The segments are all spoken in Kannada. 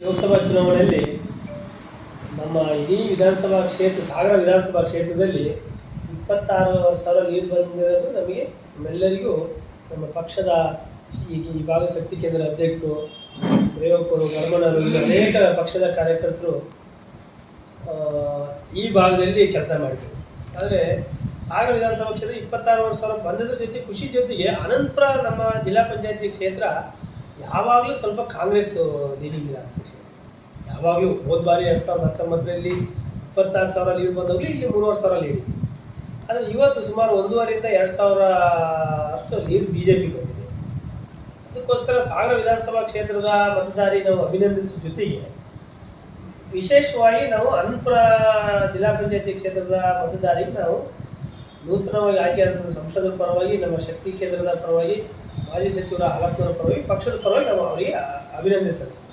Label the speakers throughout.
Speaker 1: ಲೋಕಸಭಾ ಚುನಾವಣೆಯಲ್ಲಿ ನಮ್ಮ ಇಡೀ ವಿಧಾನಸಭಾ ಕ್ಷೇತ್ರ, ಸಾಗರ ವಿಧಾನಸಭಾ ಕ್ಷೇತ್ರದಲ್ಲಿ ಇಪ್ಪತ್ತಾರು ಸಾವಿರ ನೀರು ಬಂದಿರೋದು ನಮಗೆ ನಮ್ಮೆಲ್ಲರಿಗೂ ನಮ್ಮ ಪಕ್ಷದ ಈ ಭಾಗದ ಶಕ್ತಿ ಕೇಂದ್ರ ಅಧ್ಯಕ್ಷರು ರೇವಪ್ಪರು ಗರ್ಮನರು ಈಗ ಅನೇಕ ಪಕ್ಷದ ಕಾರ್ಯಕರ್ತರು ಈ ಭಾಗದಲ್ಲಿ ಕೆಲಸ ಮಾಡಿದರು. ಆದರೆ ಸಾಗರ ವಿಧಾನಸಭಾ ಕ್ಷೇತ್ರ ಇಪ್ಪತ್ತಾರು ಸಾವಿರ ಬಂದದ್ರ ಜೊತೆ ಖುಷಿ ಜೊತೆಗೆ ಅನಂತರ ನಮ್ಮ ಜಿಲ್ಲಾ ಪಂಚಾಯತಿ ಕ್ಷೇತ್ರ ಯಾವಾಗಲೂ ಸ್ವಲ್ಪ ಕಾಂಗ್ರೆಸ್ ಲೀಡಿಂಗ್ ಅಧ್ಯಕ್ಷ ಯಾವಾಗಲೂ ಹೋದ ಬಾರಿ ಎರಡು ಸಾವಿರದ ಹತ್ತೊಂಬತ್ತರಲ್ಲಿ ಇಪ್ಪತ್ನಾಲ್ಕು ಸಾವಿರ ಲೀಡ್ ಬಂದಾಗಲೂ ಇಲ್ಲಿ ಮೂರುವರೆ ಸಾವಿರ ಲೀಡ್ ಇತ್ತು. ಆದರೆ ಇವತ್ತು ಸುಮಾರು ಒಂದೂವರೆಯಿಂದ ಎರಡು ಸಾವಿರ ಅಷ್ಟು ಲೀಡ್ ಬಿ ಜೆ ಪಿ ಬಂದಿದೆ. ಅದಕ್ಕೋಸ್ಕರ ಸಾಗರ ವಿಧಾನಸಭಾ ಕ್ಷೇತ್ರದ ಮತದಾರಿ ನಾವು ಅಭಿನಂದಿಸುವ ಜೊತೆಗೆ ವಿಶೇಷವಾಗಿ ನಾವು ಅನಂತಪುರ ಜಿಲ್ಲಾ ಪಂಚಾಯತಿ ಕ್ಷೇತ್ರದ ಮತದಾರಿಗೆ ನಾವು ನೂತನವಾಗಿ ಆಯ್ಕೆಯಾದಂಥ ಸಂಸದರ ಪರವಾಗಿ, ನಮ್ಮ ಶಕ್ತಿ ಕೇಂದ್ರದ ಪರವಾಗಿ ಮಾಜಿ ಸಚಿವರ ಹಲಪ್ನವರ ಪರವಾಗಿ, ಪಕ್ಷದ ಪರವಾಗಿ ನಾವು ಅವರಿಗೆ ಅಭಿನಂದನೆ ಸಲ್ಲಿಸ್ತೀವಿ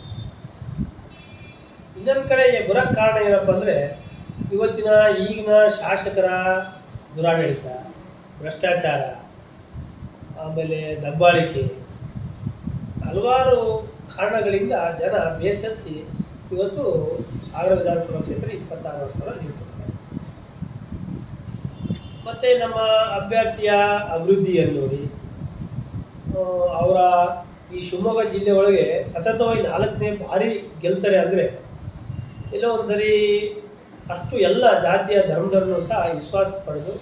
Speaker 1: ಇನ್ನೊಂದು ಕಡೆ ಬರೋಕ್ಕೆ ಕಾರಣ ಏನಪ್ಪ ಅಂದರೆ, ಇವತ್ತಿನ ಈಗಿನ ಶಾಸಕರ ದುರಾಡಳಿತ, ಭ್ರಷ್ಟಾಚಾರ, ಆಮೇಲೆ ದಬ್ಬಾಳಿಕೆ, ಹಲವಾರು ಕಾರಣಗಳಿಂದ ಜನ ಬೇಸತ್ತಿ ಇವತ್ತು ಸಾಗರ ವಿಧಾನಸಭಾ ಕ್ಷೇತ್ರ ಇಪ್ಪತ್ತಾರು ಸಾವಿರ ನೀಡ್ತಾರೆ ಮತ್ತು ನಮ್ಮ ಅಭ್ಯರ್ಥಿಯ ಅಭಿವೃದ್ಧಿಯನ್ನು ನೋಡಿ ಅವರ ಈ ಶಿವಮೊಗ್ಗ ಜಿಲ್ಲೆ ಒಳಗೆ ಸತತವಾಗಿ ನಾಲ್ಕನೇ ಬಾರಿ ಗೆಲ್ತಾರೆ ಅಂದರೆ ಎಲ್ಲೋ ಒಂದು ಸರಿ ಅಷ್ಟು ಎಲ್ಲ ಜಾತಿಯ ಧರ್ಮದವರನ್ನು ಸಹ ವಿಶ್ವಾಸ ಪಡೆದು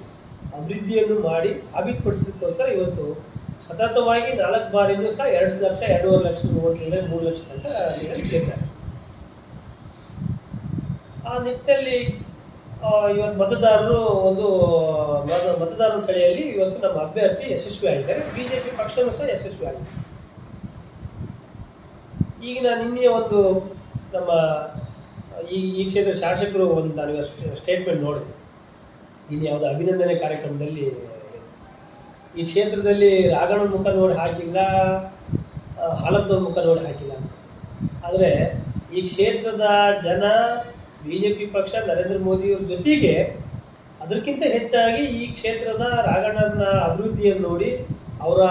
Speaker 1: ಅಭಿವೃದ್ಧಿಯನ್ನು ಮಾಡಿ ಸಾಬೀತುಪಡಿಸೋದಕ್ಕೋಸ್ಕರ ಇವತ್ತು ಸತತವಾಗಿ ನಾಲ್ಕು ಬಾರಿನೂ ಸಹ ಎರಡು ಲಕ್ಷ, ಎರಡೂವರೆ ಲಕ್ಷ ಓಟ್ಲಿಂದ ಮೂರು ಲಕ್ಷ ತನಕ ಗೆದ್ದಾರೆ ಆ ನಿಟ್ಟಿನಲ್ಲಿ ಇವತ್ತು ಮತದಾರರು ಒಂದು ಮತ ಮತದಾರರ ಸೆಳೆಯಲ್ಲಿ ಇವತ್ತು ನಮ್ಮ ಅಭ್ಯರ್ಥಿ ಯಶಸ್ವಿ ಆಗಿದ್ದಾರೆ ಬಿ ಜೆ ಪಿ ಪಕ್ಷನೂ ಸಹ ಯಶಸ್ವಿ ಆಗಿದೆ ಈಗ ನಾನು ನಿನ್ನೆ ಒಂದು ನಮ್ಮ, ಈ ಈ ಕ್ಷೇತ್ರ ಶಾಸಕರು ಒಂದು ನಾನು ಸ್ಟೇಟ್ಮೆಂಟ್ ನೋಡಿದೆ. ನಿನ್ನೆ ಯಾವುದೋ ಅಭಿನಂದನೆ ಕಾರ್ಯಕ್ರಮದಲ್ಲಿ, ಈ ಕ್ಷೇತ್ರದಲ್ಲಿ ರಾಘಣ್ಣನ ಮುಖ ನೋಡಿ ಹಾಕಿಲ್ಲ ಹಾಲಪ್ಪನ ಮುಖ ನೋಡಿ ಹಾಕಿಲ್ಲ ಅಂತ. ಆದರೆ ಈ ಕ್ಷೇತ್ರದ ಜನ ಬಿ ಜೆ ಪಿ ಪಕ್ಷ ನರೇಂದ್ರ ಮೋದಿಯವ್ರ ಜೊತೆಗೆ ಅದಕ್ಕಿಂತ ಹೆಚ್ಚಾಗಿ ಈ ಕ್ಷೇತ್ರದ ರಾಘಣ್ಣನ ಅಭಿವೃದ್ಧಿಯನ್ನು ನೋಡಿ ಅವರ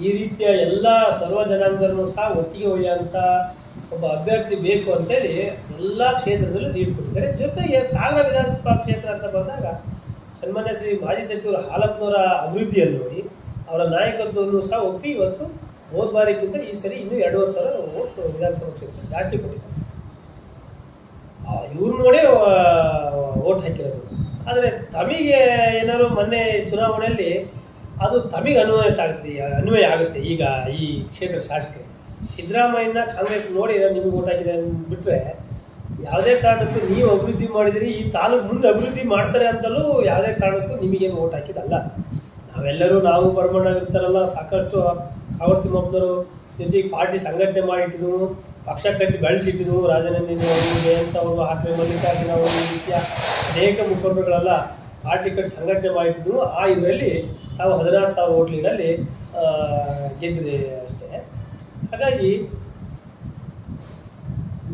Speaker 1: ಈ ರೀತಿಯ ಎಲ್ಲ ಸರ್ವ ಜನಾಂಗರನ್ನು ಸಹ ಒಟ್ಟಿಗೆ ಒಯ್ಯುವಂಥ ಒಬ್ಬ ಅಭ್ಯರ್ಥಿ ಬೇಕು ಅಂತೇಳಿ ಎಲ್ಲ ಕ್ಷೇತ್ರದಲ್ಲೂ ನೀಡಿಕೊಟ್ಟಿದ್ದಾರೆ ಜೊತೆಗೆ ಸಾಗರ ವಿಧಾನಸಭಾ ಕ್ಷೇತ್ರ ಅಂತ ಬಂದಾಗ ಸನ್ಮಾನ್ಯ ಶ್ರೀ ಮಾಜಿ ಸಚಿವರು ಹಾಲಪ್ಪನವರ ಅಭಿವೃದ್ಧಿಯನ್ನು ನೋಡಿ ಅವರ ನಾಯಕತ್ವವನ್ನು ಸಹ ಒಪ್ಪಿ ಇವತ್ತು ಹೋದ ಬಾರಿಗಿಂತ ಈ ಸರಿ ಇನ್ನೂ ಎರಡೂವರೆ ಸಾವಿರ ಓಟ್ ವಿಧಾನಸಭಾ ಕ್ಷೇತ್ರ ಜಾಸ್ತಿ ಕೊಟ್ಟಿದ್ದಾರೆ. ಇವ್ರು ನೋಡಿ ಓಟ್ ಹಾಕಿರೋದು. ಆದರೆ ತಮಗೆ ಏನಾದ್ರು ಮೊನ್ನೆ ಚುನಾವಣೆಯಲ್ಲಿ ಅದು ತಮಗೆ ಅನ್ವಯ ಆಗುತ್ತೆ ಅನ್ವಯ ಆಗುತ್ತೆ ಈಗ ಈ ಕ್ಷೇತ್ರ ಶಾಸಕರು. ಸಿದ್ದರಾಮಯ್ಯನ ಕಾಂಗ್ರೆಸ್ ನೋಡಿ ನಿಮಗೆ ಓಟ್ ಹಾಕಿದೆ ಅಂದ್ಬಿಟ್ರೆ, ಯಾವುದೇ ಕಾರಣಕ್ಕೂ ನೀವು ಅಭಿವೃದ್ಧಿ ಮಾಡಿದಿರಿ, ಈ ತಾಲೂಕು ಮುಂದೆ ಅಭಿವೃದ್ಧಿ ಮಾಡ್ತಾರೆ ಅಂತಲೂ ಯಾವುದೇ ಕಾರಣಕ್ಕೂ ನಿಮಗೇನು ಓಟ್ ಹಾಕಿದಲ್ಲ ನಾವೆಲ್ಲರೂ ನಾವು ಬರ್ಮಣ್ಣ ಇರ್ತಾರಲ್ಲ ಸಾಕಷ್ಟು ಆವರ್ತಿ ಮಕ್ಕಳು ಜೊತೆಗೆ ಪಾರ್ಟಿ ಸಂಘಟನೆ ಮಾಡಿಟ್ಟಿದ್ರು ಪಕ್ಷ ಕಟ್ಟಿ ಬೆಳೆಸಿಟ್ಟಿದ್ರು ರಾಜನಂದಿನಿ ಅವರು ಜಯಂತ ಅವರು ಹಾಕಿ ಮಲ್ಲಿಕಾರ್ಜುನ ಅವರು ಈ ರೀತಿಯ ಅನೇಕ ಮುಖಂಡರುಗಳೆಲ್ಲ ಪಾರ್ಟಿ ಕಟ್ಟಿ ಸಂಘಟನೆ ಮಾಡಿಟ್ಟಿದ್ರು ಆ ಇದರಲ್ಲಿ ತಾವು ಹದಿನಾರು ಸಾವಿರ ಓಟ್ಲಿನಲ್ಲಿ ಗೆದ್ದಿದೆ ಅಷ್ಟೇ. ಹಾಗಾಗಿ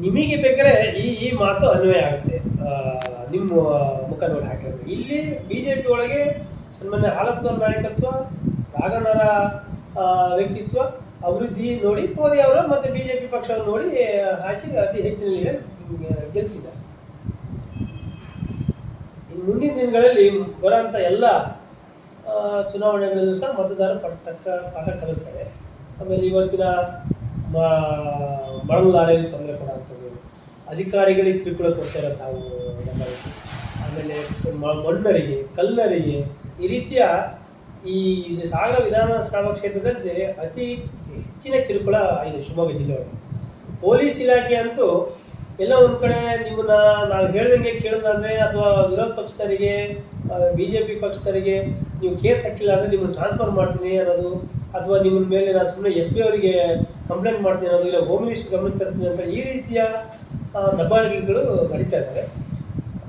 Speaker 1: ನಿಮಗೆ ಬೇಕಾದ್ರೆ ಈ ಈ ಮಾತು ಅನ್ವಯ ಆಗುತ್ತೆ. ನಿಮ್ಮ ಮುಖ ನೋಡಿ ಹಾಕಿದ್ರೆ. ಇಲ್ಲಿ ಬಿ ಜೆ ಪಿ ಒಳಗೆ ಸನ್ಮಾನ್ಯ ಹಾಲಪ್ಪನವ್ರ ನಾಯಕತ್ವ ರಾಘಣ್ಣರ ವ್ಯಕ್ತಿತ್ವ ಅಭಿವೃದ್ಧಿ ನೋಡಿ, ಮೋದಿ ಅವರು ಮತ್ತು ಬಿ ಜೆ ಪಿ ಪಕ್ಷವನ್ನು ನೋಡಿ ಹಾಕಿ ಅತಿ ಹೆಚ್ಚಿನ ಗೆಲ್ಲಿಸಿದ್ದಾರೆ ಇನ್ನು ಮುಂದಿನ ದಿನಗಳಲ್ಲಿ ಬರೋಂಥ ಎಲ್ಲ ಚುನಾವಣೆಗಳಲ್ಲೂ ಸಹ ಮತದಾರರು ಪಟ್ಟ ತಕ್ಕ ಪಾಠ ಕಲಿಸ್ತಾರೆ ಆಮೇಲೆ ಇವತ್ತಿನ ಮ- ಮರಳು ಲಾರಿಯಲ್ಲಿ ತೊಂದರೆ ಕೊಡುವಂಥದ್ದು, ಅಧಿಕಾರಿಗಳಿಗೆ ಕಿರುಕುಳ ಕೊಡ್ತಾರೆ ತಾವು ನಮ್ಮ. ಆಮೇಲೆ ಮಣ್ಣರಿಗೆ, ಕಲ್ಲರಿಗೆ ಈ ರೀತಿಯ ಈ ಸಾಗರ ವಿಧಾನಸಭಾ ಕ್ಷೇತ್ರದಲ್ಲಿ ಅತಿ ಹೆಚ್ಚಿನ ಕಿರುಕುಳ ಇದೆ ಶಿವಮೊಗ್ಗ ಜಿಲ್ಲೆಯೊಳಗೆ. ಪೊಲೀಸ್ ಇಲಾಖೆ ಅಂತೂ ಎಲ್ಲ ಒಂದು ಕಡೆ ನಿಮ್ಮನ್ನ ನಾವು ಹೇಳ್ದಂಗೆ ಕೇಳಿದ್ರೆ ಅಥವಾ ವಿರೋಧ ಪಕ್ಷದವರಿಗೆ ಬಿ ಜೆ ಪಿ ಪಕ್ಷದವರಿಗೆ ನೀವು ಕೇಸ್ ಹಾಕಿಲ್ಲ ಅಂದರೆ ನಿಮ್ಮನ್ನು ಟ್ರಾನ್ಸ್ಫರ್ ಮಾಡ್ತೀನಿ ಅನ್ನೋದು ಅಥವಾ ನಿಮ್ಮ ಮೇಲೆ ನಾನು ಸುಮ್ಮನೆ ಎಸ್ ಪಿ ಅವರಿಗೆ ಕಂಪ್ಲೇಂಟ್ ಮಾಡ್ತೀನಿ ಅನ್ನೋದು ಇಲ್ಲ ಹೋಮ್ ಮಿನಿಸ್ಟರ್ ಗಮನಕ್ಕೆ ತರ್ತೀನಿ ಅಂತ ಈ ರೀತಿಯ ದಬ್ಬಾಳಿಕೆಗಳು ನಡೀತಾ ಇದ್ದಾರೆ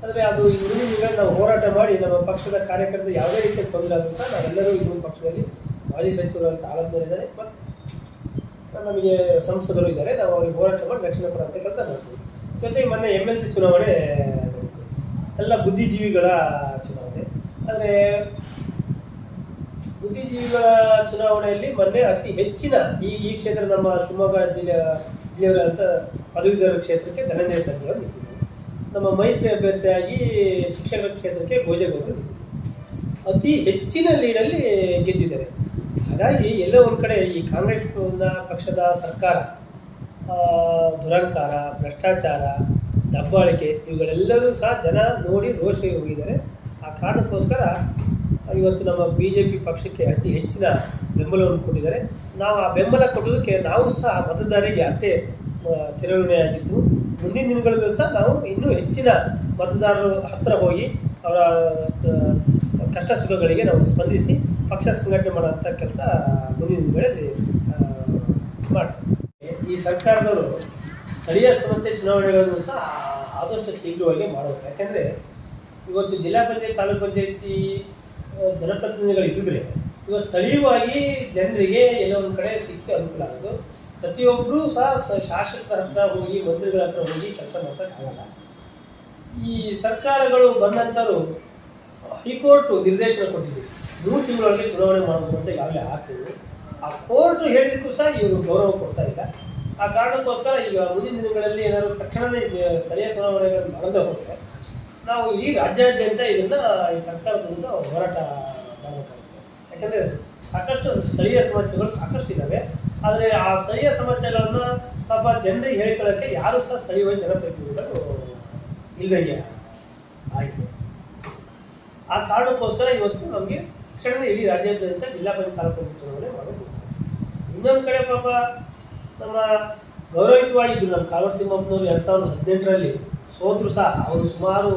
Speaker 1: ಆದರೆ ಅದು ಈ ಮುಂದಿನ ನಾವು ಹೋರಾಟ ಮಾಡಿ ನಮ್ಮ ಪಕ್ಷದ ಕಾರ್ಯಕರ್ತರು ಯಾವುದೇ ರೀತಿಯ ತೊಂದರೆ ಆದರೂ ಸಹ ನಾವೆಲ್ಲರೂ ಇನ್ನೊಂದು ಪಕ್ಷದಲ್ಲಿ ಮಾಜಿ ಸಚಿವರು ಅಂತ ಆಲೋಚನೆ ಮತ್ತು ನಮಗೆ ಸಂಸದರು ಇದ್ದಾರೆ, ನಾವು ಅವ್ರಿಗೆ ಹೋರಾಟ ಮಾಡಿ ರಕ್ಷಣೆ ಕೊಡುವಂಥ ಕೆಲಸ ಮಾಡ್ತೀವಿ. ಜೊತೆಗೆ ಮೊನ್ನೆ ಎಂ ಎಲ್ ಸಿ ಚುನಾವಣೆ ನಡೀತು. ಎಲ್ಲ ಬುದ್ಧಿಜೀವಿಗಳ ಚುನಾವಣೆ. ಆದರೆ ಬುದ್ಧಿಜೀವಿಗಳ ಚುನಾವಣೆಯಲ್ಲಿ ಮೊನ್ನೆ ಅತಿ ಹೆಚ್ಚಿನ ಈ ಈ ಕ್ಷೇತ್ರ ನಮ್ಮ ಶಿವಮೊಗ್ಗ ಜಿಲ್ಲೆಯ ಜಿಲ್ಲೆಯವರಂಥ ಪದವೀಧರ ಕ್ಷೇತ್ರಕ್ಕೆ ಧನಂಜಯ ಸಂಜೆ ಅವರು ನಿಂತಿದ್ದರು. ನಮ್ಮ ಮೈತ್ರಿ ಅಭ್ಯರ್ಥಿಯಾಗಿ ಶಿಕ್ಷಕರ ಕ್ಷೇತ್ರಕ್ಕೆ ಭೋಜಗೌಡರು ನಿಂತಿದ್ದರು. ಅತಿ ಹೆಚ್ಚಿನ ಲೀಡಲ್ಲಿ ಗೆದ್ದಿದ್ದಾರೆ. ಹಾಗಾಗಿ ಎಲ್ಲೋ ಒಂದು ಕಡೆ ಈ ಕಾಂಗ್ರೆಸ್ ಪಕ್ಷದ ಸರ್ಕಾರ ದುರಂಕಾರ ಭ್ರಷ್ಟಾಚಾರ, ದಬ್ಬಾಳಿಕೆ, ಇವುಗಳೆಲ್ಲರೂ ಸಹ ಜನ ನೋಡಿ ರೋಷಕ್ಕೆ ಹೋಗಿದ್ದಾರೆ. ಆ ಕಾರಣಕ್ಕೋಸ್ಕರ ಇವತ್ತು ನಮ್ಮ ಬಿ ಜೆ ಪಿ ಪಕ್ಷಕ್ಕೆ ಅತಿ ಹೆಚ್ಚಿನ ಬೆಂಬಲವನ್ನು ಕೊಟ್ಟಿದ್ದಾರೆ. ನಾವು ಆ ಬೆಂಬಲ ಕೊಡೋದಕ್ಕೆ ನಾವು ಸಹ ಮತದಾರರಿಗೆ ಅಷ್ಟೇ ಆಗಿದ್ದು, ಮುಂದಿನ ದಿನಗಳಲ್ಲೂ ಸಹ ನಾವು ಇನ್ನೂ ಹೆಚ್ಚಿನ ಮತದಾರರು ಹತ್ತಿರ ಹೋಗಿ ಅವರ ಕಷ್ಟ ಸುಖಗಳಿಗೆ ನಾವು ಸ್ಪಂದಿಸಿ ಪಕ್ಷ ಸಂಘಟನೆ ಮಾಡುವಂಥ ಕೆಲಸ ಮುಂದಿನ ದಿನಗಳಲ್ಲಿ ಮಾಡ್ತಾರೆ. ಈ ಸರ್ಕಾರದವರು ಸ್ಥಳೀಯ ಸಂಸ್ಥೆ ಚುನಾವಣೆಗಳನ್ನು ಸಹ ಆದಷ್ಟು ಶೀಘ್ರವಾಗಿ ಮಾಡಬೇಕು ಯಾಕೆಂದರೆ ಇವತ್ತು ಜಿಲ್ಲಾ ಪಂಚಾಯತ್, ತಾಲೂಕು ಪಂಚಾಯತಿ ಜನಪ್ರತಿನಿಧಿಗಳಿದ್ದರೆ ಇವಾಗ ಸ್ಥಳೀಯವಾಗಿ ಜನರಿಗೆ ಎಲ್ಲೋ ಒಂದು ಕಡೆ ಸಿಕ್ಕಿ ಅನುಕೂಲ ಆಗೋದು. ಪ್ರತಿಯೊಬ್ಬರೂ ಸಹ ಶಾಸಕರ ಹತ್ರ ಹೋಗಿ, ಮಂತ್ರಿಗಳ ಹತ್ರ ಹೋಗಿ ಕೆಲಸ ಮಾಡೋಕ್ಕಾಗಲ್ಲ ಈ ಸರ್ಕಾರಗಳು ಬಂದಂಥವ್ರು ಹೈಕೋರ್ಟ್ ನಿರ್ದೇಶನ ಕೊಟ್ಟಿದೆ ಮೂರು ತಿಂಗಳಲ್ಲಿ ಚುನಾವಣೆ ಮಾಡಬೇಕು ಅಂತ ಈಗಾಗಲೇ ಆರು ಆ ಕೋರ್ಟ್ ಹೇಳಿದಕ್ಕೂ ಸಹ ಇವರು ಗೌರವ ಕೊಡ್ತಾ ಇಲ್ಲ. ಆ ಕಾರಣಕ್ಕೋಸ್ಕರ ಈಗ ಮುಂದಿನ ದಿನಗಳಲ್ಲಿ ಏನಾದರೂ ತಕ್ಷಣವೇ ಸ್ಥಳೀಯ ಚುನಾವಣೆಗಳನ್ನು ನಡೆದೇ ಹೋದರೆ ನಾವು ಈ ರಾಜ್ಯಾದ್ಯಂತ ಇದನ್ನು ಈ ಸರ್ಕಾರದ ವಿರುದ್ಧ ಹೋರಾಟ ಮಾಡಬೇಕಾಗುತ್ತೆ. ಯಾಕಂದರೆ ಸಾಕಷ್ಟು ಸ್ಥಳೀಯ ಸಮಸ್ಯೆಗಳು ಸಾಕಷ್ಟು ಇದ್ದಾವೆ ಆದರೆ ಆ ಸ್ಥಳೀಯ ಸಮಸ್ಯೆಗಳನ್ನು ಪಾಪ ಜನರಿಗೆ ಹೇಳ್ಕೊಳ್ಳೋಕ್ಕೆ ಯಾರು ಸಹ ಸ್ಥಳೀಯವಾಗಿ ಜನಪ್ರತಿನಿಧಿಗಳು ಇಲ್ಲದಂಗೆ ಆಯಿತು ಆ ಕಾರಣಕ್ಕೋಸ್ಕರ ಇವತ್ತು ನಮಗೆ ತಕ್ಷಣವೇ ಇಡೀ ರಾಜ್ಯಾದ್ಯಂತ ಜಿಲ್ಲಾ ಪಂಚಾಯತ್ ತಾಲೂಕು ಪಂಚಾಯತ್ ಚುನಾವಣೆ ಮಾಡೋದು. ಇನ್ನೊಂದು ಕಡೆ ಪಾಪ ನಮ್ಮ ಗೌರವಿತವಾಗಿದ್ದರು ನಮ್ಮ ಕಾಲೂರು ತಿಮ್ಮಪ್ಪನವರು ಎರಡು ಸಾವಿರದ ಹದಿನೆಂಟರಲ್ಲಿ ಸೋತರು ಸಹ, ಅವರು ಸುಮಾರು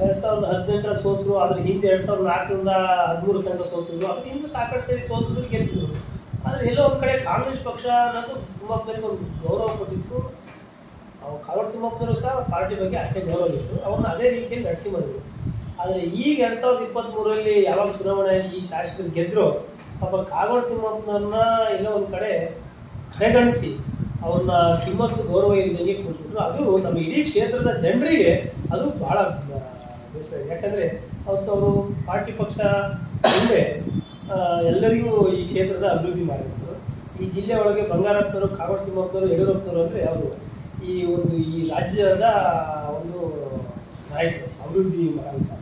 Speaker 1: ಎರಡು ಸಾವಿರದ ಹದಿನೆಂಟರ ಸೋತರು, ಅದ್ರ ಹಿಂದೆ ಎರಡು ಸಾವಿರದ ನಾಲ್ಕರಿಂದ ಹದಿಮೂರು ತನಕ ಸೋತಿದ್ರು ಅದ್ರ ಹಿಂದೆ ಸಾಕಷ್ಟು ಸೇರಿ ಸೋತಿದ್ರು ಗೆದ್ದಿದ್ರು. ಆದರೆ ಎಲ್ಲೋ ಒಂದು ಕಡೆ ಕಾಂಗ್ರೆಸ್ ಪಕ್ಷ ಅನ್ನೋದು ತಿಮ್ಮಪ್ಪನಿಗೆ ಒಂದು ಗೌರವ ಕೊಟ್ಟಿತ್ತು. ಕಾವರ್ ತಿಮ್ಮಪ್ಪನವರು ಸಹ ಪಾರ್ಟಿ ಬಗ್ಗೆ ಅಷ್ಟೇ ಗೌರವ ಇತ್ತು. ಅವ್ರನ್ನ ಅದೇ ರೀತಿಯಲ್ಲಿ ನಡೆಸಿ ಬಂದರು. ಆದರೆ ಈಗ ಎರಡು ಸಾವಿರದ ಇಪ್ಪತ್ತ್ಮೂರರಲ್ಲಿ ಯಾವಾಗ ಚುನಾವಣೆ ಈ ಶಾಸಕರು ಗೆದ್ದರು ಪಾಪ ಕಾಗೋಡು ತಿಮ್ಮಪ್ಪನವ್ರನ್ನ ಎಲ್ಲೋ ಒಂದು ಕಡೆ ಕಡೆಗಣಿಸಿ ಅವ್ರನ್ನ ಕಿಮ್ಮತ್ತು ಗೌರವ ಇಲ್ಲದಂಗೆ ಕೂರಿಸ್ಬಿಟ್ರು. ಅದು ನಮ್ಮ ಇಡೀ ಕ್ಷೇತ್ರದ ಜನರಿಗೆ ಅದು ಭಾಳ ಬೇಸರ. ಯಾಕಂದರೆ ಅವತ್ತು ಅವರು ಪಾರ್ಟಿ ಪಕ್ಷ ಮುಂದೆ ಎಲ್ಲರಿಗೂ ಈ ಕ್ಷೇತ್ರದ ಅಭಿವೃದ್ಧಿ ಮಾಡಿದ್ರು. ಈ ಜಿಲ್ಲೆ ಒಳಗೆ ಬಂಗಾರಪ್ಪನವರು, ಕಾಗೋಡು ತಿಮ್ಮಪ್ಪನವರು, ಯಡಿಯೂರಪ್ಪನವರು ಅಂದರೆ ಅವರು ಈ ಒಂದು ಈ ರಾಜ್ಯದ ಒಂದು ನಾಯಕರು, ಅಭಿವೃದ್ಧಿ ಮಾಡೋ ವಿಚಾರ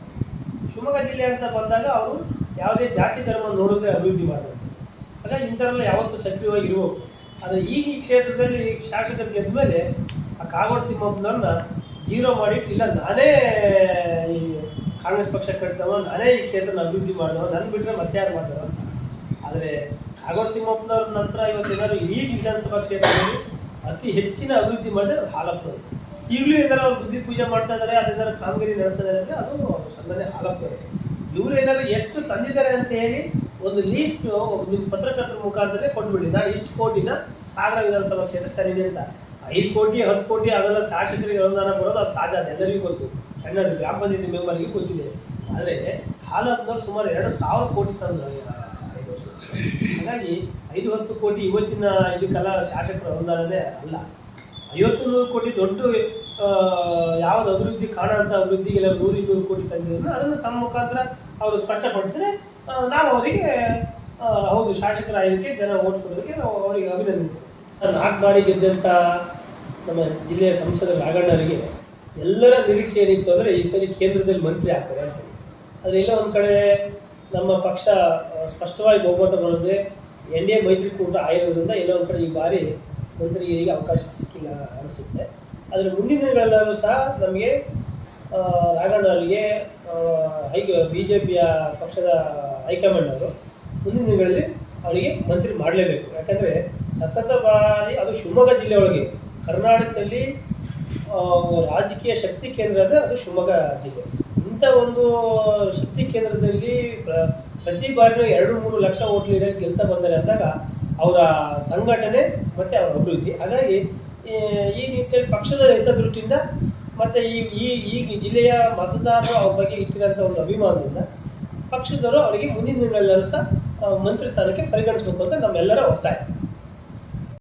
Speaker 1: ಶಿವಮೊಗ್ಗ ಜಿಲ್ಲೆ ಅಂತ ಬಂದಾಗ ಅವರು ಯಾವುದೇ ಜಾತಿ ಧರ್ಮ ನೋಡೋದೇ ಅಭಿವೃದ್ಧಿ ಮಾಡಿದಂತೆ ಹಾಗಾಗಿ ಇಂಥವರೆಲ್ಲ ಯಾವತ್ತೂ ಸಕ್ರಿಯವಾಗಿ ಇರಬೇಕು. ಆದರೆ ಈಗ ಈ ಕ್ಷೇತ್ರದಲ್ಲಿ ಶಾಸಕರು ಗೆದ್ದ ಮೇಲೆ ಆ ಕಾಗೋಡು ತಿಮ್ಮಪ್ಪನವ್ರನ್ನ ಜೀರೋ ಮಾಡಿಟ್ಟು ಇಲ್ಲ, ನಾನೇ ಈ ಕಾಂಗ್ರೆಸ್ ಪಕ್ಷ ಕಟ್ತವ ನಾನೇ ಈ ಕ್ಷೇತ್ರನ ಅಭಿವೃದ್ಧಿ ಮಾಡಿದವ ನನ್ನ ಬಿಟ್ಟರೆ ಮತ್ತೆ ಯಾರು ಮಾಡ್ತಾರ ಆದರೆ ಕಾಗೋಡು ತಿಮ್ಮಪ್ಪನವ್ರ ನಂತರ ಇವತ್ತು ಈ ವಿಧಾನಸಭಾ ಕ್ಷೇತ್ರದಲ್ಲಿ ಅತಿ ಹೆಚ್ಚಿನ ಅಭಿವೃದ್ಧಿ ಮಾಡಿದ್ರೆ ಹಾಲಪ್ಪ ಈಗಲೂ ಏನಾದ್ರು ಅವ್ರು ಬುದ್ಧಿ ಪೂಜೆ ಮಾಡ್ತಾ ಇದ್ದಾರೆ ಅದೇನಾದ್ರು ಕಾಮಗಿರಿ ನಡೆಸ್ತಾ ಇದ್ದಾರೆ ಅಂದರೆ ಅದು ಸನ್ಮಾನ್ಯ ಹಾಲಪ್ಪನವರು ಇವ್ರು ಏನಾದ್ರು ಎಷ್ಟು ತಂದಿದ್ದಾರೆ ಅಂತ ಹೇಳಿ ಒಂದು ಲೀಸ್ಟ್ ನಿಮ್ಮ ಪತ್ರಕರ್ತರ ಮುಖಾಂತರ ಕೊಟ್ಬಿಡಿ ನಾನು ಇಷ್ಟು ಕೋಟಿನ ಸಾಗರ ವಿಧಾನಸಭಾ ಕ್ಷೇತ್ರ ತಂದಿದೆ ಅಂತ. ಐದು ಕೋಟಿ, ಹತ್ತು ಕೋಟಿ ಅದೆಲ್ಲ ಶಾಸಕರಿಗೆ ಅನುದಾನ ಬರೋದು ಅದು ಸಹಜ ಎಲ್ಲರಿಗೂ ಗೊತ್ತು. ಸಣ್ಣ ಗ್ರಾಮ ಪಂಚಾಯತಿ ಮೆಂಬರ್ಗೆ ಗೊತ್ತಿದೆ. ಆದರೆ ಹಾಲಪ್ಪನವ್ರು ಸುಮಾರು ಎರಡು ಸಾವಿರ ಕೋಟಿ ತಂದು ಐದು ವರ್ಷ. ಹಾಗಾಗಿ ಐದು, ಹತ್ತು ಕೋಟಿ ಇವತ್ತಿನ ಇದಕ್ಕೆಲ್ಲ ಶಾಸಕರ ಅನುದಾನನೇ ಅಲ್ಲ. ಐವತ್ತು ನೂರು ಕೋಟಿ ದೊಡ್ಡ ಯಾವ್ದು ಅಭಿವೃದ್ಧಿ ಕಾಣೋಂಥ ಅಭಿವೃದ್ಧಿಗೆಲ್ಲ ನೂರು ಇನ್ನೂರು ಕೋಟಿ ತಂದಿದ್ರು ಅದನ್ನು ತಮ್ಮ ಮುಖಾಂತರ ಅವರು ಸ್ಪಷ್ಟಪಡಿಸಿದ್ರೆ ನಾವು ಅವರಿಗೆ ಹೌದು ಶಾಸಕರಾಗಿದ್ದಕ್ಕೆ ಜನ ಓಟ್ ಕೊಡೋದಕ್ಕೆ ನಾವು ಅವರಿಗೆ ಅಭಿನಂದಿಸ್ತೇವೆ ನಾಲ್ಕು ಬಾರಿ ಗೆದ್ದಂಥ ನಮ್ಮ ಜಿಲ್ಲೆಯ ಸಂಸದ ರಾಘಣ್ಣರಿಗೆ ಎಲ್ಲರ ನಿರೀಕ್ಷೆ ಏನಿತ್ತು ಅಂದರೆ ಈ ಸರಿ ಕೇಂದ್ರದಲ್ಲಿ ಮಂತ್ರಿ ಆಗ್ತಾರೆ ಅಂತ. ಆದರೆ ಎಲ್ಲ ಒಂದು ಕಡೆ ನಮ್ಮ ಪಕ್ಷ ಸ್ಪಷ್ಟವಾಗಿ ಬಹುಮತ ಬರೋದೇ ಎನ್ ಡಿ ಎ ಮೈತ್ರಿಕೂಟ ಆಗಿರೋದ್ರಿಂದ ಎಲ್ಲ ಒಂದು ಕಡೆ ಈ ಬಾರಿ ಮಂತ್ರಿಗಿರಿಗೆ ಅವಕಾಶ ಸಿಕ್ಕಿಲ್ಲ ಅನಿಸುತ್ತೆ. ಆದರೆ ಮುಂದಿನ ದಿನಗಳಲ್ಲೂ ಸಹ ನಮಗೆ ನಾಗಣ್ಣ ಅವರಿಗೆ ಹೈ ಬಿ ಜೆ ಪಿಯ ಪಕ್ಷದ ಹೈಕಮಾಂಡ್ ಅವರು ಮುಂದಿನ ದಿನಗಳಲ್ಲಿ ಅವರಿಗೆ ಮಂತ್ರಿ ಮಾಡಲೇಬೇಕು. ಯಾಕಂದರೆ ಸತತ ಬಾರಿ ಅದು ಶಿವಮೊಗ್ಗ ಜಿಲ್ಲೆಯೊಳಗೆ, ಕರ್ನಾಟಕದಲ್ಲಿ ರಾಜಕೀಯ ಶಕ್ತಿ ಕೇಂದ್ರ ಅಂದರೆ ಅದು ಶಿವಮೊಗ್ಗ ಜಿಲ್ಲೆ. ಇಂಥ ಒಂದು ಶಕ್ತಿ ಕೇಂದ್ರದಲ್ಲಿ ಪ್ರ- ಪ್ರತಿ ಬಾರಿನೂ ಎರಡು ಮೂರು ಲಕ್ಷ ಓಟ್ಲಿನಲ್ಲಿ ಗೆಲ್ತಾ ಬಂದರೆ ಅಂದಾಗ ಅವರ ಸಂಘಟನೆ ಮತ್ತು ಅವರ ಅಭಿವೃದ್ಧಿ. ಹಾಗಾಗಿ, ಈ ನಿಟ್ಟಿನಲ್ಲಿ ಪಕ್ಷದ ಹಿತದೃಷ್ಟಿಯಿಂದ ಮತ್ತು ಈ ಈ ಈ ಜಿಲ್ಲೆಯ ಮತದಾರರು ಅವ್ರ ಬಗ್ಗೆ ಇಟ್ಟಿರೋಂಥ ಒಂದು ಅಭಿಮಾನದಿಂದ ಪಕ್ಷದವರು ಅವರಿಗೆ ಮುಂದಿನ ದಿನಗಳೆಲ್ಲರೂ ಸಹ ಮಂತ್ರಿ ಸ್ಥಾನಕ್ಕೆ ಪರಿಗಣಿಸಬೇಕು ಅಂತ ನಮ್ಮೆಲ್ಲರ ಒತ್ತಾಯ.